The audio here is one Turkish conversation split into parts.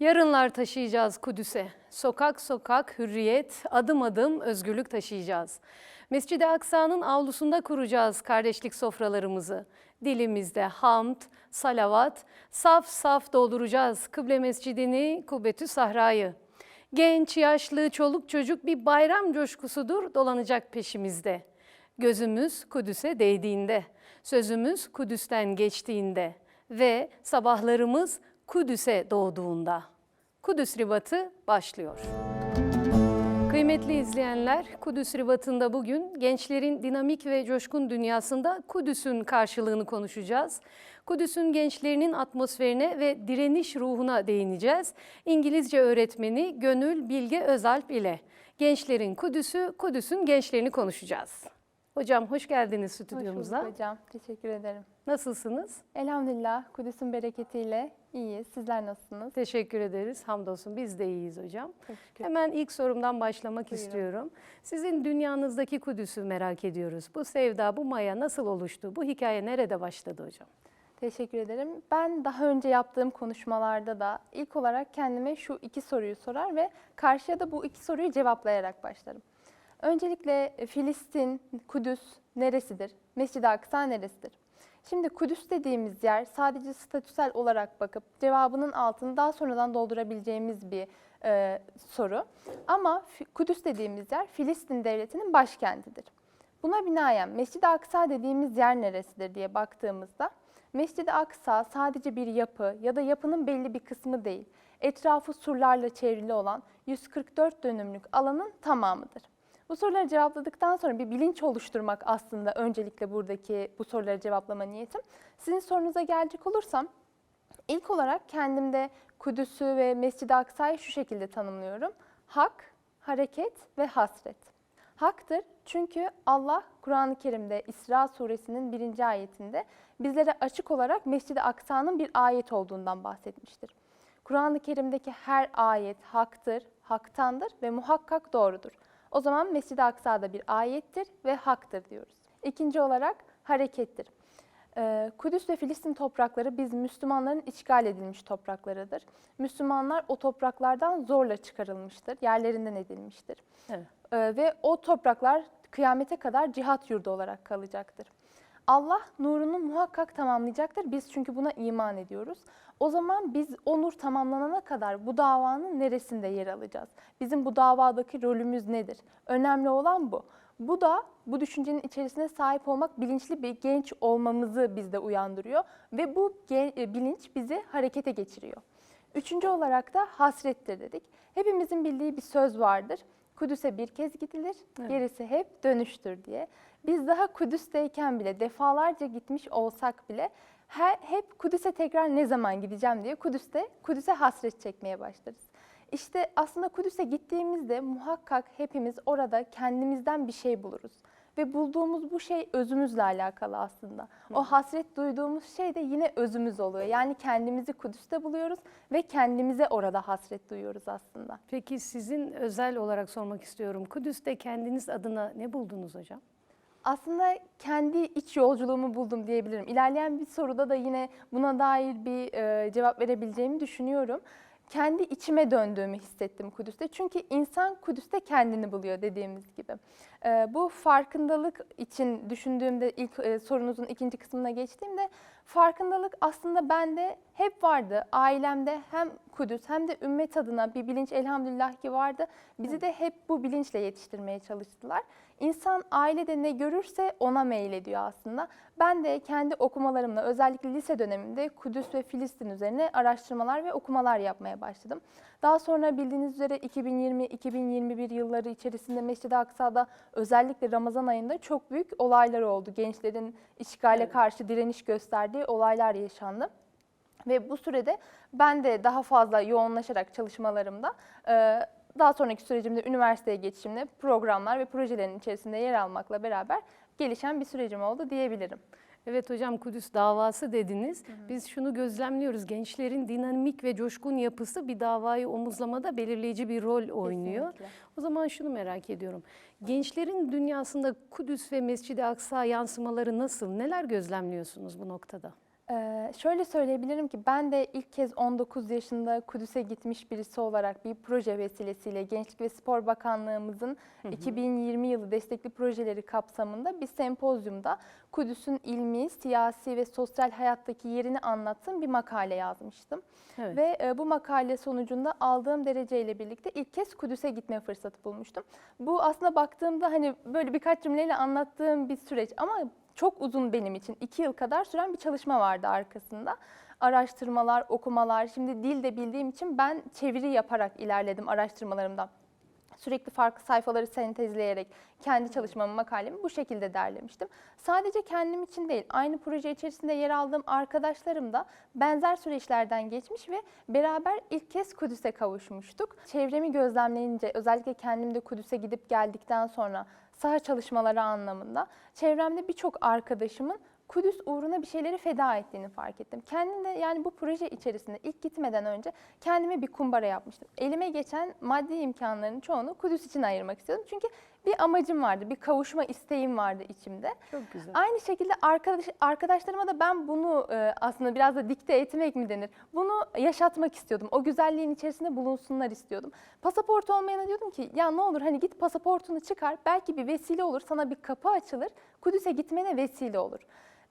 Yarınlar taşıyacağız Kudüs'e. Sokak sokak hürriyet, adım adım özgürlük taşıyacağız. Mescid-i Aksa'nın avlusunda kuracağız kardeşlik sofralarımızı. Dilimizde hamd, salavat, saf saf dolduracağız Kıble Mescidini, Kubbetü Sahra'yı. Genç, yaşlı, çoluk çocuk bir bayram coşkusudur dolanacak peşimizde. Gözümüz Kudüs'e değdiğinde, sözümüz Kudüs'ten geçtiğinde ve sabahlarımız Kudüs'e doğduğunda. Kudüs Ribatı başlıyor. Kıymetli izleyenler, Kudüs Ribatı'nda bugün gençlerin dinamik ve coşkun dünyasında Kudüs'ün karşılığını konuşacağız. Kudüs'ün gençlerinin atmosferine ve direniş ruhuna değineceğiz. İngilizce öğretmeni Gönül Bilge Özalp ile gençlerin Kudüs'ü, Kudüs'ün gençlerini konuşacağız. Hocam hoş geldiniz Hoş stüdyomuza. bulduk hocam. Teşekkür ederim. Nasılsınız? Elhamdülillah Kudüs'ün bereketiyle iyiyiz. Sizler nasılsınız? Teşekkür ederiz. Hamdolsun biz de iyiyiz hocam. Şükür. Hemen ilk sorumdan başlamak Buyurun. istiyorum. Sizin dünyanızdaki Kudüs'ü merak ediyoruz. Bu sevda, bu maya nasıl oluştu? Bu hikaye nerede başladı hocam? Teşekkür ederim. Ben daha önce yaptığım konuşmalarda da ilk olarak kendime şu iki soruyu sorar ve karşıya da bu iki soruyu cevaplayarak başlarım. Öncelikle e, Filistin, Kudüs neresidir? Mescid-i Aksa neresidir? Şimdi Kudüs dediğimiz yer sadece statüsel olarak bakıp cevabının altını daha sonradan doldurabileceğimiz bir e, soru. Ama Kudüs dediğimiz yer Filistin devletinin başkentidir. Buna binaen Mescid-i Aksa dediğimiz yer neresidir diye baktığımızda Mescid-i Aksa sadece bir yapı ya da yapının belli bir kısmı değil. Etrafı surlarla çevrili olan 144 dönümlük alanın tamamıdır. Bu soruları cevapladıktan sonra bir bilinç oluşturmak aslında öncelikle buradaki bu soruları cevaplama niyetim. Sizin sorunuza gelecek olursam ilk olarak kendimde Kudüs'ü ve Mescid-i Aksa'yı şu şekilde tanımlıyorum. Hak, hareket ve hasret. Haktır çünkü Allah Kur'an-ı Kerim'de İsra suresinin birinci ayetinde bizlere açık olarak Mescid-i Aksa'nın bir ayet olduğundan bahsetmiştir. Kur'an-ı Kerim'deki her ayet haktır, haktandır ve muhakkak doğrudur. O zaman Mescid-i Aksa da bir ayettir ve haktır diyoruz. İkinci olarak harekettir. Ee, Kudüs ve Filistin toprakları biz Müslümanların işgal edilmiş topraklarıdır. Müslümanlar o topraklardan zorla çıkarılmıştır, yerlerinden edilmiştir. Evet. Ee, ve o topraklar kıyamete kadar cihat yurdu olarak kalacaktır. Allah nurunu muhakkak tamamlayacaktır. Biz çünkü buna iman ediyoruz. O zaman biz o nur tamamlanana kadar bu davanın neresinde yer alacağız? Bizim bu davadaki rolümüz nedir? Önemli olan bu. Bu da bu düşüncenin içerisine sahip olmak bilinçli bir genç olmamızı bizde uyandırıyor ve bu e, bilinç bizi harekete geçiriyor. Üçüncü olarak da hasrettir dedik. Hepimizin bildiği bir söz vardır. Kudüs'e bir kez gidilir, gerisi hep dönüştür diye. Biz daha Kudüs'teyken bile defalarca gitmiş olsak bile he- hep Kudüs'e tekrar ne zaman gideceğim diye Kudüs'te Kudüs'e hasret çekmeye başlarız. İşte aslında Kudüs'e gittiğimizde muhakkak hepimiz orada kendimizden bir şey buluruz. Ve bulduğumuz bu şey özümüzle alakalı aslında. O hasret duyduğumuz şey de yine özümüz oluyor. Yani kendimizi Kudüs'te buluyoruz ve kendimize orada hasret duyuyoruz aslında. Peki sizin özel olarak sormak istiyorum. Kudüs'te kendiniz adına ne buldunuz hocam? Aslında kendi iç yolculuğumu buldum diyebilirim. İlerleyen bir soruda da yine buna dair bir e, cevap verebileceğimi düşünüyorum. Kendi içime döndüğümü hissettim Kudüs'te. Çünkü insan Kudüs'te kendini buluyor dediğimiz gibi. E, bu farkındalık için düşündüğümde ilk e, sorunuzun ikinci kısmına geçtiğimde farkındalık aslında bende hep vardı. Ailemde hem Kudüs hem de ümmet adına bir bilinç elhamdülillah ki vardı. Bizi de hep bu bilinçle yetiştirmeye çalıştılar. İnsan ailede ne görürse ona meylediyor aslında. Ben de kendi okumalarımla özellikle lise döneminde Kudüs ve Filistin üzerine araştırmalar ve okumalar yapmaya başladım. Daha sonra bildiğiniz üzere 2020-2021 yılları içerisinde Mescid-i Aksa'da özellikle Ramazan ayında çok büyük olaylar oldu. Gençlerin işgale Evet. karşı direniş gösterdiği olaylar yaşandı. Ve bu sürede ben de daha fazla yoğunlaşarak çalışmalarımda e, daha sonraki sürecimde üniversiteye geçişimde programlar ve projelerin içerisinde yer almakla beraber gelişen bir sürecim oldu diyebilirim. Evet hocam Kudüs davası dediniz. Biz şunu gözlemliyoruz. Gençlerin dinamik ve coşkun yapısı bir davayı omuzlamada belirleyici bir rol oynuyor. Kesinlikle. O zaman şunu merak ediyorum. Gençlerin dünyasında Kudüs ve Mescid-i Aksa yansımaları nasıl? Neler gözlemliyorsunuz bu noktada? Ee, şöyle söyleyebilirim ki ben de ilk kez 19 yaşında Kudüs'e gitmiş birisi olarak bir proje vesilesiyle Gençlik ve Spor Bakanlığımızın 2020 yılı destekli projeleri kapsamında bir sempozyumda Kudüs'ün ilmi, siyasi ve sosyal hayattaki yerini anlattığım bir makale yazmıştım. Evet. Ve e, bu makale sonucunda aldığım dereceyle birlikte ilk kez Kudüs'e gitme fırsatı bulmuştum. Bu aslında baktığımda hani böyle birkaç cümleyle anlattığım bir süreç ama çok uzun benim için. iki yıl kadar süren bir çalışma vardı arkasında. Araştırmalar, okumalar. Şimdi dil de bildiğim için ben çeviri yaparak ilerledim araştırmalarımda. Sürekli farklı sayfaları sentezleyerek kendi çalışmamı, makalemi bu şekilde derlemiştim. Sadece kendim için değil, aynı proje içerisinde yer aldığım arkadaşlarım da benzer süreçlerden geçmiş ve beraber ilk kez Kudüs'e kavuşmuştuk. Çevremi gözlemleyince, özellikle kendim de Kudüs'e gidip geldikten sonra saha çalışmaları anlamında çevremde birçok arkadaşımın Kudüs uğruna bir şeyleri feda ettiğini fark ettim. Kendim de yani bu proje içerisinde ilk gitmeden önce kendime bir kumbara yapmıştım. Elime geçen maddi imkanların çoğunu Kudüs için ayırmak istiyordum. Çünkü bir amacım vardı, bir kavuşma isteğim vardı içimde. Çok güzel. Aynı şekilde arkadaş, arkadaşlarıma da ben bunu e, aslında biraz da dikte etmek mi denir? Bunu yaşatmak istiyordum. O güzelliğin içerisinde bulunsunlar istiyordum. Pasaport olmayana diyordum ki ya ne olur hani git pasaportunu çıkar. Belki bir vesile olur, sana bir kapı açılır. Kudüs'e gitmene vesile olur.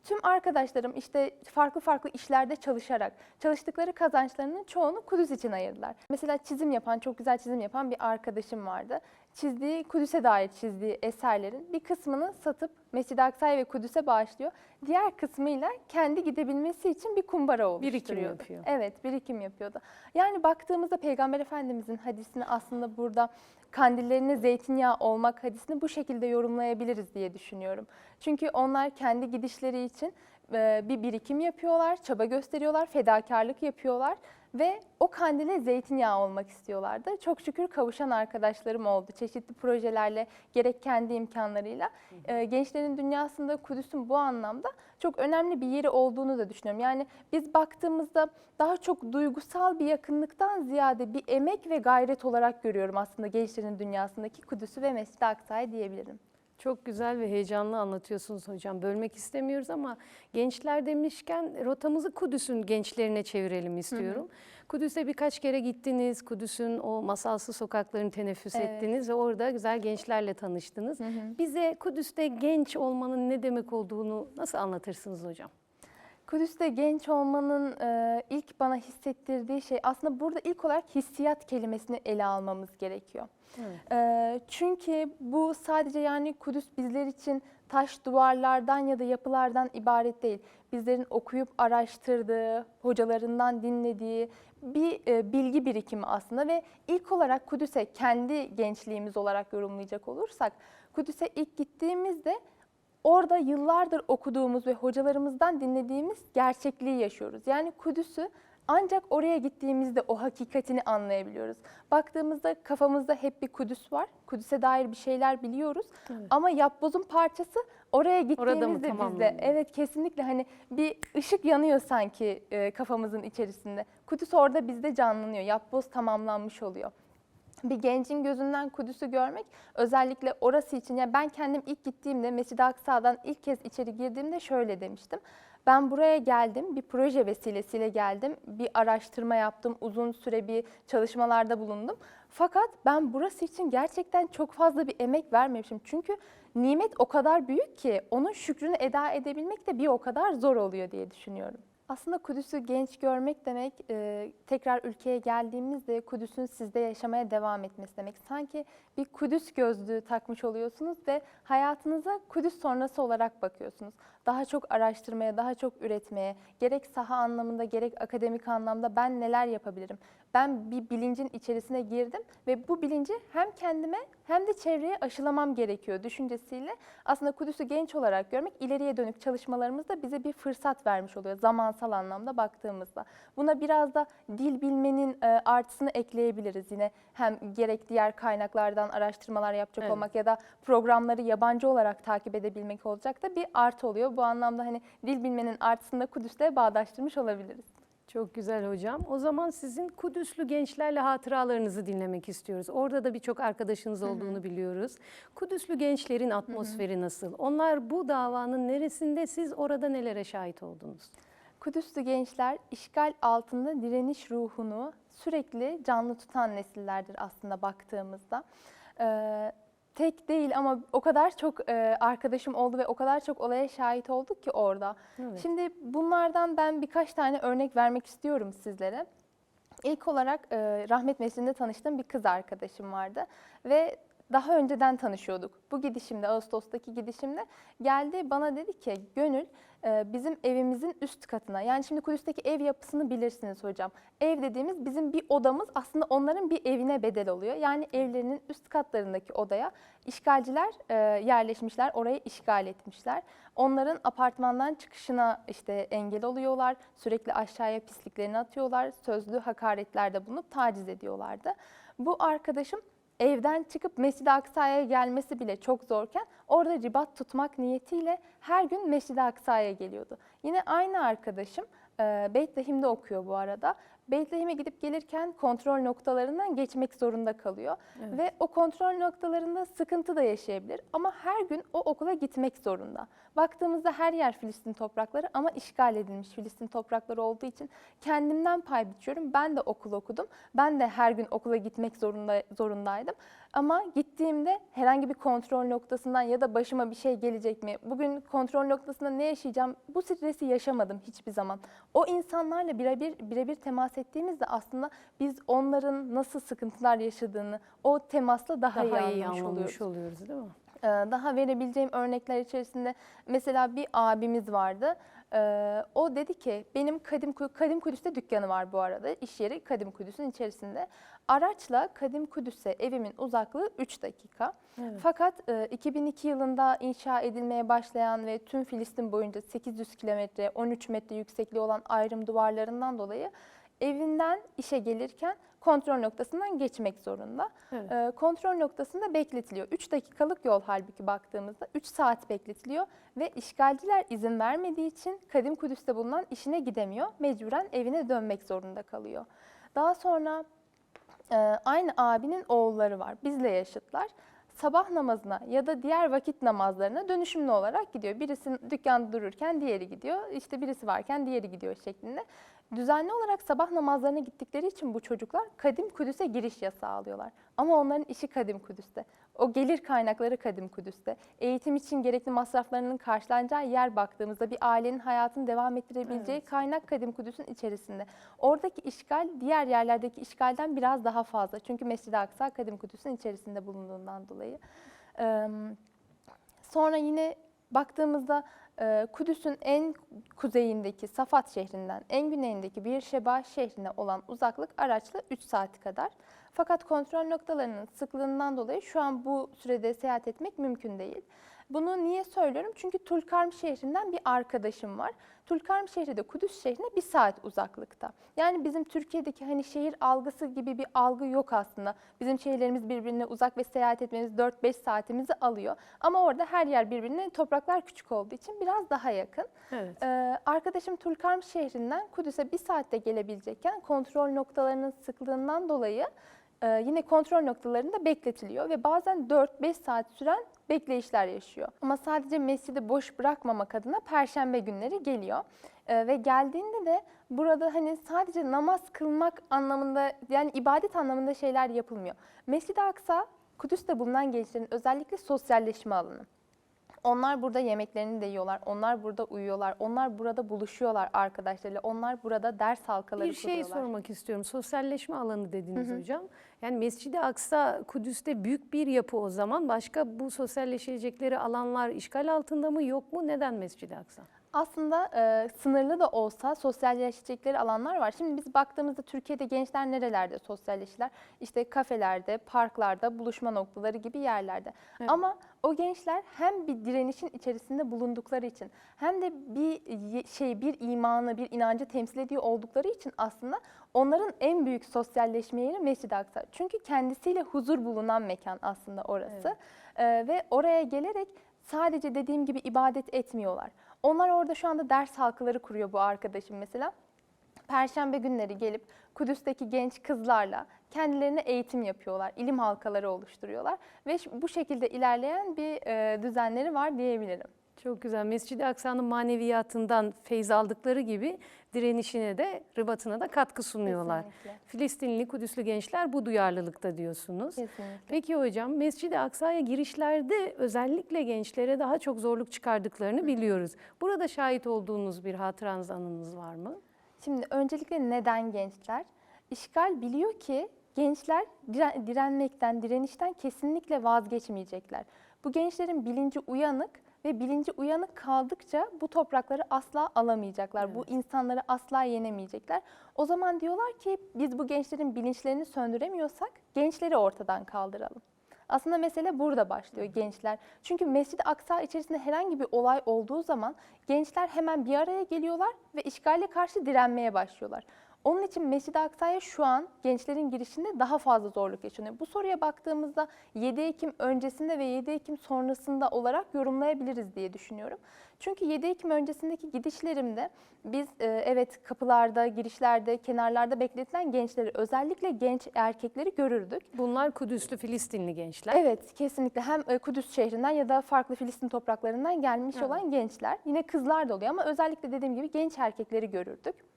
Tüm arkadaşlarım işte farklı farklı işlerde çalışarak çalıştıkları kazançlarının çoğunu Kudüs için ayırdılar. Mesela çizim yapan, çok güzel çizim yapan bir arkadaşım vardı. Çizdiği, Kudüs'e dair çizdiği eserlerin bir kısmını satıp Mescid-i Aksa'ya ve Kudüs'e bağışlıyor. Diğer kısmıyla kendi gidebilmesi için bir kumbara oluşturuyordu. Birikim yapıyor. Evet, birikim yapıyordu. Yani baktığımızda Peygamber Efendimizin hadisini aslında burada kandillerine zeytinyağı olmak hadisini bu şekilde yorumlayabiliriz diye düşünüyorum. Çünkü onlar kendi gidişleri için bir birikim yapıyorlar, çaba gösteriyorlar, fedakarlık yapıyorlar ve o kandile zeytinyağı olmak istiyorlardı. Çok şükür kavuşan arkadaşlarım oldu. Çeşitli projelerle gerek kendi imkanlarıyla. E, Gençlerin dünyasında Kudüs'ün bu anlamda çok önemli bir yeri olduğunu da düşünüyorum. Yani biz baktığımızda daha çok duygusal bir yakınlıktan ziyade bir emek ve gayret olarak görüyorum aslında gençlerin dünyasındaki Kudüs'ü ve Mescid-i Aksa'yı diyebilirim. Çok güzel ve heyecanlı anlatıyorsunuz hocam. Bölmek istemiyoruz ama gençler demişken rotamızı Kudüs'ün gençlerine çevirelim istiyorum. Kudüs'e birkaç kere gittiniz. Kudüs'ün o masalsı sokaklarını teneffüs Evet. ettiniz ve orada güzel gençlerle tanıştınız. Bize Kudüs'te genç olmanın ne demek olduğunu nasıl anlatırsınız hocam? Kudüs'te genç olmanın e, ilk bana hissettirdiği şey aslında burada ilk olarak hissiyat kelimesini ele almamız gerekiyor. Evet. E, çünkü bu sadece yani Kudüs bizler için taş duvarlardan ya da yapılardan ibaret değil. Bizlerin okuyup araştırdığı, hocalarından dinlediği bir e, bilgi birikimi aslında ve ilk olarak Kudüs'e kendi gençliğimiz olarak yorumlayacak olursak Kudüs'e ilk gittiğimizde orada yıllardır okuduğumuz ve hocalarımızdan dinlediğimiz gerçekliği yaşıyoruz. Yani Kudüs'ü ancak oraya gittiğimizde o hakikatini anlayabiliyoruz. Baktığımızda kafamızda hep bir Kudüs var. Kudüs'e dair bir şeyler biliyoruz. Evet. Ama yapbozun parçası oraya gittiğimizde bizde evet kesinlikle hani bir ışık yanıyor sanki e, kafamızın içerisinde. Kudüs orada bizde canlanıyor. Yapboz tamamlanmış oluyor bir gencin gözünden Kudüs'ü görmek özellikle orası için ya ben kendim ilk gittiğimde Mescid-i Aksa'dan ilk kez içeri girdiğimde şöyle demiştim. Ben buraya geldim, bir proje vesilesiyle geldim, bir araştırma yaptım, uzun süre bir çalışmalarda bulundum. Fakat ben burası için gerçekten çok fazla bir emek vermemişim. Çünkü nimet o kadar büyük ki onun şükrünü eda edebilmek de bir o kadar zor oluyor diye düşünüyorum. Aslında Kudüs'ü genç görmek demek, e, tekrar ülkeye geldiğimizde Kudüs'ün sizde yaşamaya devam etmesi demek. Sanki bir Kudüs gözlüğü takmış oluyorsunuz ve hayatınıza Kudüs sonrası olarak bakıyorsunuz. Daha çok araştırmaya, daha çok üretmeye, gerek saha anlamında gerek akademik anlamda ben neler yapabilirim? Ben bir bilincin içerisine girdim ve bu bilinci hem kendime hem de çevreye aşılamam gerekiyor düşüncesiyle aslında Kudüs'ü genç olarak görmek ileriye dönük çalışmalarımızda bize bir fırsat vermiş oluyor zamansal anlamda baktığımızda. Buna biraz da dil bilmenin e, artısını ekleyebiliriz yine hem gerek diğer kaynaklardan araştırmalar yapacak Evet. olmak ya da programları yabancı olarak takip edebilmek olacak da bir artı oluyor. Bu anlamda hani dil bilmenin artısını da Kudüs'le bağdaştırmış olabiliriz. Çok güzel hocam. O zaman sizin Kudüslü gençlerle hatıralarınızı dinlemek istiyoruz. Orada da birçok arkadaşınız olduğunu biliyoruz. Kudüslü gençlerin atmosferi nasıl? Onlar bu davanın neresinde? Siz orada nelere şahit oldunuz? Kudüs'lü gençler işgal altında direniş ruhunu sürekli canlı tutan nesillerdir aslında baktığımızda. Ee, tek değil ama o kadar çok e, arkadaşım oldu ve o kadar çok olaya şahit olduk ki orada. Evet. Şimdi bunlardan ben birkaç tane örnek vermek istiyorum sizlere. İlk olarak e, Rahmet Mescidinde tanıştığım bir kız arkadaşım vardı ve daha önceden tanışıyorduk. Bu gidişimde, Ağustos'taki gidişimde geldi bana dedi ki Gönül e, bizim evimizin üst katına yani şimdi Kudüs'teki ev yapısını bilirsiniz hocam. Ev dediğimiz bizim bir odamız aslında onların bir evine bedel oluyor. Yani evlerinin üst katlarındaki odaya işgalciler e, yerleşmişler, orayı işgal etmişler. Onların apartmandan çıkışına işte engel oluyorlar, sürekli aşağıya pisliklerini atıyorlar, sözlü hakaretlerde bulunup taciz ediyorlardı. Bu arkadaşım evden çıkıp Mescid-i Aksa'ya gelmesi bile çok zorken orada ribat tutmak niyetiyle her gün Mescid-i Aksa'ya geliyordu. Yine aynı arkadaşım e, Beytlehim'de okuyor bu arada. Beytlehim'e gidip gelirken kontrol noktalarından geçmek zorunda kalıyor. Ve o kontrol noktalarında sıkıntı da yaşayabilir ama her gün o okula gitmek zorunda. Baktığımızda her yer Filistin toprakları ama işgal edilmiş Filistin toprakları olduğu için kendimden pay biçiyorum. Ben de okul okudum. Ben de her gün okula gitmek zorunda zorundaydım. Ama gittiğimde herhangi bir kontrol noktasından ya da başıma bir şey gelecek mi? Bugün kontrol noktasında ne yaşayacağım? Bu stresi yaşamadım hiçbir zaman. O insanlarla birebir birebir temas ettiğimizde aslında biz onların nasıl sıkıntılar yaşadığını o temasla daha, Daha iyi iyi anlamış oluyoruz. oluyoruz değil mi? Ee, Daha verebileceğim örnekler içerisinde mesela bir abimiz vardı. Ee, O dedi ki benim Kadim Kadim Kudüs'te dükkanı var bu arada. İş yeri Kadim Kudüs'ün içerisinde. Araçla Kadim Kudüs'e evimin uzaklığı 3 dakika. Evet. Fakat e, 2002 yılında inşa edilmeye başlayan ve tüm Filistin boyunca 800 kilometre 13 metre yüksekliği olan ayrım duvarlarından dolayı evinden işe gelirken kontrol noktasından geçmek zorunda. Evet. E, kontrol noktasında bekletiliyor. 3 dakikalık yol halbuki baktığımızda 3 saat bekletiliyor ve işgalciler izin vermediği için Kadim Kudüs'te bulunan işine gidemiyor. Mecburen evine dönmek zorunda kalıyor. Daha sonra e, aynı abinin oğulları var. Bizle yaşıtlar. Sabah namazına ya da diğer vakit namazlarına dönüşümlü olarak gidiyor. Birisi dükkanda dururken diğeri gidiyor. İşte birisi varken diğeri gidiyor şeklinde. Düzenli olarak sabah namazlarına gittikleri için bu çocuklar Kadim Kudüs'e giriş yasağı alıyorlar. Ama onların işi Kadim Kudüs'te. O gelir kaynakları Kadim Kudüs'te. Eğitim için gerekli masraflarının karşılanacağı yer baktığımızda bir ailenin hayatını devam ettirebileceği kaynak Kadim Kudüs'ün içerisinde. Oradaki işgal diğer yerlerdeki işgalden biraz daha fazla. Çünkü Mescid-i Aksa Kadim Kudüs'ün içerisinde bulunduğundan dolayı. Ee, Sonra yine baktığımızda Kudüs'ün en kuzeyindeki Safat şehrinden en güneyindeki Bir Şeba şehrine olan uzaklık araçla 3 saat kadar. Fakat kontrol noktalarının sıklığından dolayı şu an bu sürede seyahat etmek mümkün değil. Bunu niye söylüyorum? Çünkü Tulkarm şehrinden bir arkadaşım var. Tulkarm şehri de Kudüs şehrine bir saat uzaklıkta. Yani bizim Türkiye'deki hani şehir algısı gibi bir algı yok aslında. Bizim şehirlerimiz birbirine uzak ve seyahat etmemiz 4-5 saatimizi alıyor. Ama orada her yer birbirine, topraklar küçük olduğu için biraz daha yakın. Evet. Ee, arkadaşım Tulkarm şehrinden Kudüs'e bir saatte gelebilecekken kontrol noktalarının sıklığından dolayı e, yine kontrol noktalarında bekletiliyor ve bazen 4-5 saat süren bekleyişler yaşıyor. Ama sadece mescidi boş bırakmamak adına perşembe günleri geliyor. Ee, ve geldiğinde de burada hani sadece namaz kılmak anlamında yani ibadet anlamında şeyler yapılmıyor. Mescid-i Aksa Kudüs'te bulunan gençlerin özellikle sosyalleşme alanı. Onlar burada yemeklerini de yiyorlar, onlar burada uyuyorlar, onlar burada buluşuyorlar arkadaşlarıyla, onlar burada ders halkaları Bir şey kuruyorlar. sormak istiyorum. Sosyalleşme alanı dediniz hocam. Yani Mescid-i Aksa Kudüs'te büyük bir yapı o zaman. Başka bu sosyalleşecekleri alanlar işgal altında mı yok mu? Neden Mescid-i Aksa? Aslında e, sınırlı da olsa sosyalleşecekleri alanlar var. Şimdi biz baktığımızda Türkiye'de gençler nerelerde sosyalleşirler? İşte kafelerde, parklarda, buluşma noktaları gibi yerlerde. Evet. Ama o gençler hem bir direnişin içerisinde bulundukları için hem de bir şey bir imanı, bir inancı temsil ediyor oldukları için aslında onların en büyük sosyalleşme yeri Mescid-i Aksa. Çünkü kendisiyle huzur bulunan mekan aslında orası. E, ve oraya gelerek sadece dediğim gibi ibadet etmiyorlar. Onlar orada şu anda ders halkaları kuruyor bu arkadaşım mesela. Perşembe günleri gelip Kudüs'teki genç kızlarla kendilerine eğitim yapıyorlar, ilim halkaları oluşturuyorlar ve bu şekilde ilerleyen bir düzenleri var diyebilirim. Çok güzel. Mescid-i Aksa'nın maneviyatından feyz aldıkları gibi direnişine de, rıbatına da katkı sunuyorlar. Kesinlikle. Filistinli, Kudüslü gençler bu duyarlılıkta diyorsunuz. Kesinlikle. Peki hocam Mescid-i Aksa'ya girişlerde özellikle gençlere daha çok zorluk çıkardıklarını biliyoruz. Burada şahit olduğunuz bir hatıranız, anınız var mı? Şimdi öncelikle neden gençler? İşgal biliyor ki gençler dire- direnmekten, direnişten kesinlikle vazgeçmeyecekler. Bu gençlerin bilinci uyanık ve bilinci uyanık kaldıkça bu toprakları asla alamayacaklar. Bu insanları asla yenemeyecekler. O zaman diyorlar ki biz bu gençlerin bilinçlerini söndüremiyorsak gençleri ortadan kaldıralım. Aslında mesele burada başlıyor gençler. Çünkü Mescid-i Aksa içerisinde herhangi bir olay olduğu zaman gençler hemen bir araya geliyorlar ve işgale karşı direnmeye başlıyorlar. Onun için Mescid-i Aksa'ya şu an gençlerin girişinde daha fazla zorluk yaşanıyor. Bu soruya baktığımızda 7 Ekim öncesinde ve 7 Ekim sonrasında olarak yorumlayabiliriz diye düşünüyorum. Çünkü 7 Ekim öncesindeki gidişlerimde biz e, evet kapılarda, girişlerde, kenarlarda bekletilen gençleri özellikle genç erkekleri görürdük. Bunlar Kudüslü Filistinli gençler. Evet kesinlikle hem e, Kudüs şehrinden ya da farklı Filistin topraklarından gelmiş Evet. olan gençler. Yine kızlar da oluyor ama özellikle dediğim gibi genç erkekleri görürdük.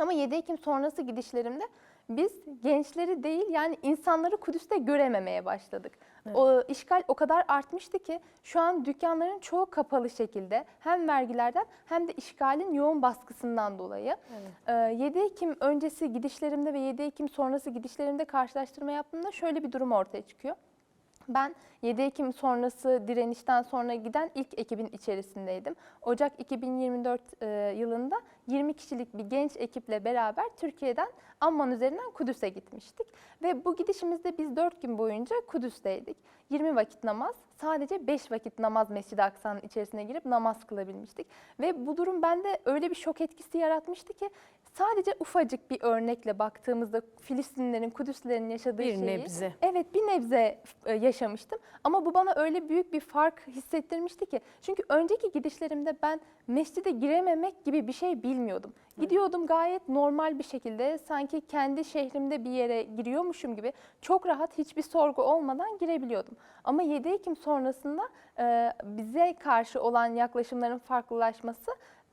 Ama 7 Ekim sonrası gidişlerimde biz gençleri değil yani insanları Kudüs'te görememeye başladık. O işgal o kadar artmıştı ki şu an dükkanların çoğu kapalı şekilde hem vergilerden hem de işgalin yoğun baskısından dolayı. Ee, 7 Ekim öncesi gidişlerimde ve 7 Ekim sonrası gidişlerimde karşılaştırma yaptığımda şöyle bir durum ortaya çıkıyor. Ben 7 Ekim sonrası direnişten sonra giden ilk ekibin içerisindeydim. Ocak 2024 e, yılında 20 kişilik bir genç ekiple beraber Türkiye'den Amman üzerinden Kudüs'e gitmiştik. Ve bu gidişimizde biz 4 gün boyunca Kudüs'teydik. 20 vakit namaz, sadece 5 vakit namaz Mescid-i Aksa'nın içerisine girip namaz kılabilmiştik. Ve bu durum bende öyle bir şok etkisi yaratmıştı ki sadece ufacık bir örnekle baktığımızda Filistinlilerin, Kudüslerin yaşadığı Bir şeyi nebze. Evet bir nebze e, yaşamıştım ama bu bana öyle büyük bir fark hissettirmişti ki. Çünkü önceki gidişlerimde ben mescide girememek gibi bir şey bilmiyordum. Gidiyordum gayet normal bir şekilde sanki kendi şehrimde bir yere giriyormuşum gibi çok rahat hiçbir sorgu olmadan girebiliyordum. Ama 7 Ekim sonrasında e, bize karşı olan yaklaşımların farklılaşması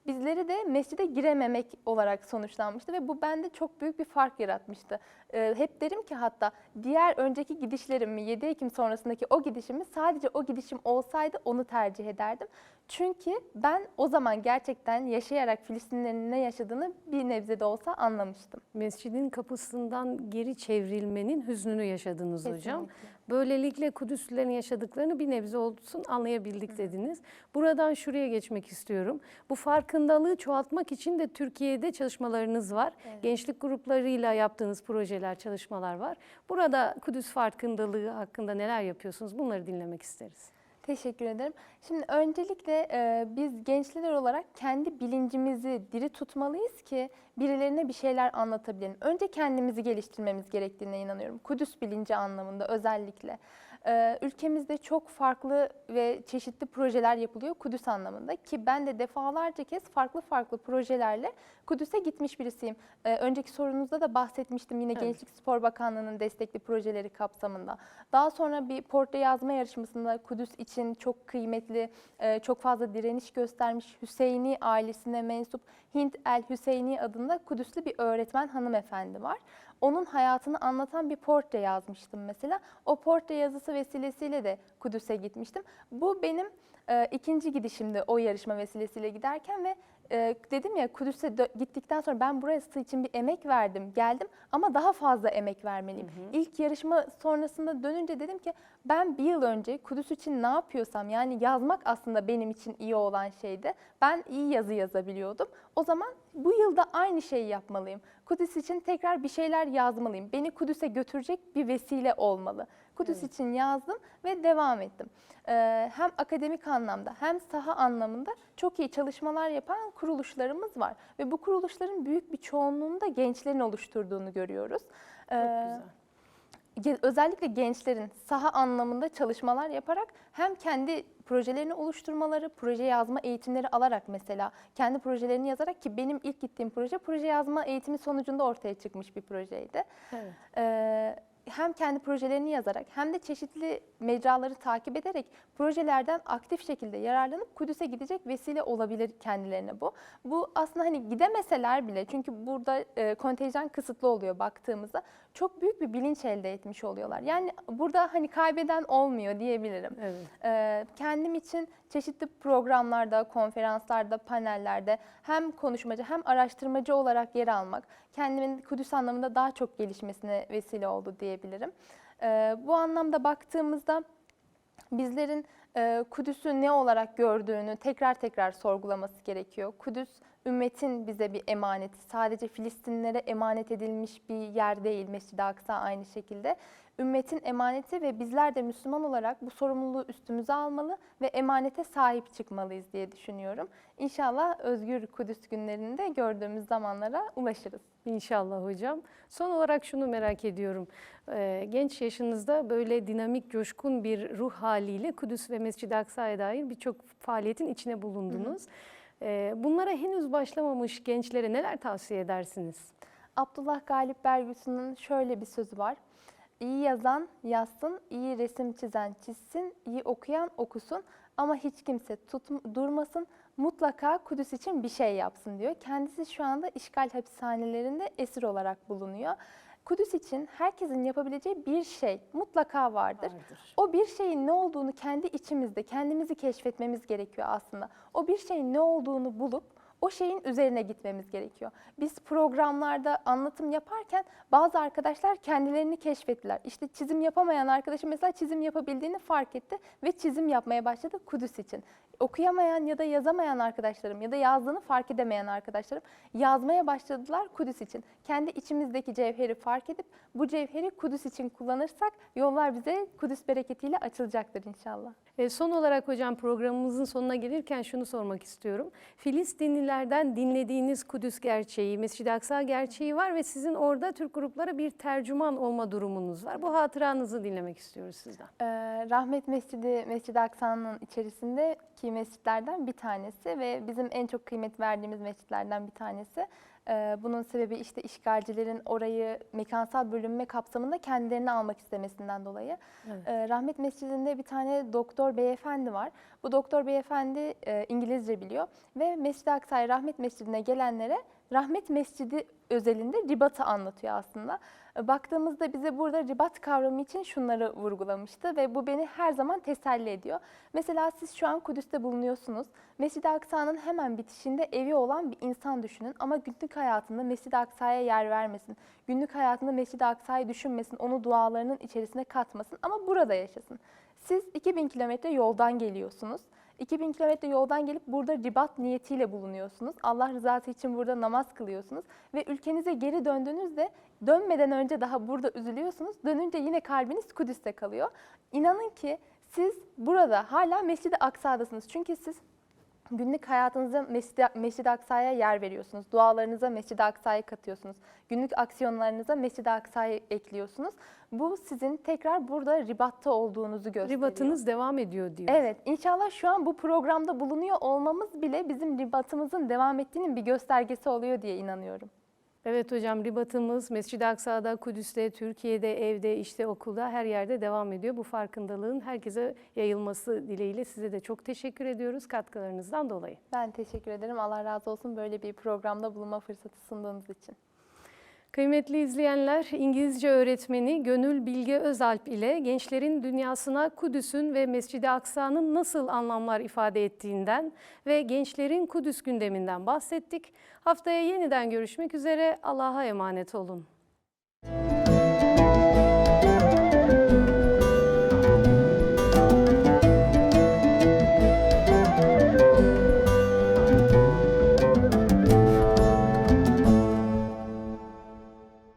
bizleri de mescide girememek olarak sonuçlanmıştı ve bu bende çok büyük bir fark yaratmıştı. Ee, hep derim ki hatta diğer önceki gidişlerimi 7 Ekim sonrasındaki o gidişimi sadece o gidişim olsaydı onu tercih ederdim. Çünkü ben o zaman gerçekten yaşayarak Filistinlerin ne yaşadığını bir nebze de olsa anlamıştım. Mescidin kapısından geri çevrilmenin hüznünü yaşadınız hocam. Kesinlikle. Böylelikle Kudüslilerin yaşadıklarını bir nebze olsun anlayabildik dediniz. Buradan şuraya geçmek istiyorum. Bu farkındalığı çoğaltmak için de Türkiye'de çalışmalarınız var. Gençlik gruplarıyla yaptığınız projeler, çalışmalar var. Burada Kudüs farkındalığı hakkında neler yapıyorsunuz? Bunları dinlemek isteriz. Teşekkür ederim. Şimdi öncelikle e, biz gençler olarak kendi bilincimizi diri tutmalıyız ki birilerine bir şeyler anlatabilelim. Önce kendimizi geliştirmemiz gerektiğine inanıyorum. Kudüs bilinci anlamında özellikle. E, ülkemizde çok farklı ve çeşitli projeler yapılıyor Kudüs anlamında ki ben de defalarca kez farklı farklı projelerle Kudüs'e gitmiş birisiyim. E, önceki sorunuzda da bahsetmiştim yine Evet. Gençlik Spor Bakanlığı'nın destekli projeleri kapsamında. Daha sonra bir portre yazma yarışmasında Kudüs için çok kıymetli, e, çok fazla direniş göstermiş Hüseyini ailesine mensup Hint El Hüseyini adında Kudüslü bir öğretmen hanımefendi var. Onun hayatını anlatan bir portre yazmıştım mesela. O portre yazısı vesilesiyle de Kudüs'e gitmiştim. Bu benim e, ikinci gidişimdi o yarışma vesilesiyle giderken ve e, dedim ya Kudüs'e gittikten sonra ben burası için bir emek verdim, geldim ama daha fazla emek vermeliyim. İlk yarışma sonrasında dönünce dedim ki ben bir yıl önce Kudüs için ne yapıyorsam yani yazmak aslında benim için iyi olan şeydi. Ben iyi yazı yazabiliyordum. O zaman bu yılda aynı şeyi yapmalıyım. Kudüs için tekrar bir şeyler yazmalıyım. Beni Kudüs'e götürecek bir vesile olmalı. Kudüs için yazdım ve devam ettim. Ee, hem akademik anlamda hem saha anlamında çok iyi çalışmalar yapan kuruluşlarımız var. Ve bu kuruluşların büyük bir çoğunluğunu da gençlerin oluşturduğunu görüyoruz. Çok Ee, güzel. ge- özellikle gençlerin saha anlamında çalışmalar yaparak hem kendi projelerini oluşturmaları, proje yazma eğitimleri alarak mesela kendi projelerini yazarak ki benim ilk gittiğim proje proje yazma eğitimi sonucunda ortaya çıkmış bir projeydi. Evet. Ee, hem kendi projelerini yazarak hem de çeşitli mecraları takip ederek projelerden aktif şekilde yararlanıp Kudüs'e gidecek vesile olabilir kendilerine bu. Bu aslında hani gidemeseler bile çünkü burada e, kontenjan kısıtlı oluyor baktığımızda çok büyük bir bilinç elde etmiş oluyorlar. Yani burada hani kaybeden olmuyor diyebilirim. Evet. Ee, kendim için çeşitli programlarda, konferanslarda, panellerde hem konuşmacı hem araştırmacı olarak yer almak kendimin Kudüs anlamında daha çok gelişmesine vesile oldu diyebilirim. Ee, bu anlamda baktığımızda bizlerin Kudüs'ü ne olarak gördüğünü tekrar tekrar sorgulaması gerekiyor. Kudüs ümmetin bize bir emaneti. Sadece Filistinlilere emanet edilmiş bir yer değil Mescid-i Aksa aynı şekilde. Ümmetin emaneti ve bizler de Müslüman olarak bu sorumluluğu üstümüze almalı ve emanete sahip çıkmalıyız diye düşünüyorum. İnşallah özgür Kudüs günlerinde gördüğümüz zamanlara ulaşırız. İnşallah hocam. Son olarak şunu merak ediyorum. Ee, genç yaşınızda böyle dinamik, coşkun bir ruh haliyle Kudüs ve Mescid-i Aksa'ya dair birçok faaliyetin içine bulundunuz. Ee, bunlara henüz başlamamış gençlere neler tavsiye edersiniz? Abdullah Galip Bergüsü'nün şöyle bir sözü var. İyi yazan yazsın, iyi resim çizen çizsin, iyi okuyan okusun ama hiç kimse tut, durmasın, mutlaka Kudüs için bir şey yapsın diyor. Kendisi şu anda işgal hapishanelerinde esir olarak bulunuyor. Kudüs için herkesin yapabileceği bir şey mutlaka vardır. Vardır. O bir şeyin ne olduğunu kendi içimizde, kendimizi keşfetmemiz gerekiyor aslında. O bir şeyin ne olduğunu bulup o şeyin üzerine gitmemiz gerekiyor. Biz programlarda anlatım yaparken bazı arkadaşlar kendilerini keşfettiler. İşte çizim yapamayan arkadaşım mesela çizim yapabildiğini fark etti ve çizim yapmaya başladı Kudüs için. Okuyamayan ya da yazamayan arkadaşlarım ya da yazdığını fark edemeyen arkadaşlarım yazmaya başladılar Kudüs için. Kendi içimizdeki cevheri fark edip bu cevheri Kudüs için kullanırsak yollar bize Kudüs bereketiyle açılacaktır inşallah. E, son olarak hocam programımızın sonuna gelirken şunu sormak istiyorum. Filistinlilerden dinlediğiniz Kudüs gerçeği, Mescid-i Aksa gerçeği var ve sizin orada Türk gruplara bir tercüman olma durumunuz var. Bu hatıranızı dinlemek istiyoruz sizden. Ee, Rahmet Mescidi, Mescid-i Aksa'nın içerisindeki mescitlerden bir tanesi ve bizim en çok kıymet verdiğimiz mescitlerden bir tanesi. Ee, bunun sebebi işte işgalcilerin orayı mekansal bölünme kapsamında kendilerini almak istemesinden dolayı. Evet. Ee, Rahmet Mescidi'nde bir tane doktor beyefendi var. Bu doktor beyefendi e, İngilizce biliyor ve Mescid-i Aksa'ya Rahmet Mescidi'ne gelenlere Rahmet Mescidi özelinde ribatı anlatıyor aslında. Baktığımızda bize burada ribat kavramı için şunları vurgulamıştı ve bu beni her zaman teselli ediyor. Mesela siz şu an Kudüs'te bulunuyorsunuz. Mescid-i Aksa'nın hemen bitişinde evi olan bir insan düşünün ama günlük hayatında Mescid-i Aksa'ya yer vermesin. Günlük hayatında Mescid-i Aksa'yı düşünmesin, onu dualarının içerisine katmasın ama burada yaşasın. Siz 2000 kilometre yoldan geliyorsunuz. 2000 kilometre yoldan gelip burada ribat niyetiyle bulunuyorsunuz. Allah rızası için burada namaz kılıyorsunuz ve ülkenize geri döndüğünüzde dönmeden önce daha burada üzülüyorsunuz. Dönünce yine kalbiniz Kudüs'te kalıyor. İnanın ki siz burada hala Mescid-i Aksa'dasınız. Çünkü siz Günlük hayatınızda Mescid-i Mescid-i Aksa'ya yer veriyorsunuz. Dualarınıza Mescid-i Aksa'yı katıyorsunuz. Günlük aksiyonlarınıza Mescid-i Aksa'yı ekliyorsunuz. Bu sizin tekrar burada ribatta olduğunuzu gösteriyor. Ribatınız devam ediyor diyor. Evet, inşallah şu an bu programda bulunuyor olmamız bile bizim ribatımızın devam ettiğinin bir göstergesi oluyor diye inanıyorum. Evet hocam ribatımız Mescid-i Aksa'da, Kudüs'te, Türkiye'de, evde, işte okulda her yerde devam ediyor. Bu farkındalığın herkese yayılması dileğiyle size de çok teşekkür ediyoruz katkılarınızdan dolayı. Ben teşekkür ederim. Allah razı olsun böyle bir programda bulunma fırsatı sunduğunuz için. Kıymetli izleyenler, İngilizce öğretmeni Gönül Bilge Özalp ile gençlerin dünyasına Kudüs'ün ve Mescid-i Aksa'nın nasıl anlamlar ifade ettiğinden ve gençlerin Kudüs gündeminden bahsettik. Haftaya yeniden görüşmek üzere. Allah'a emanet olun.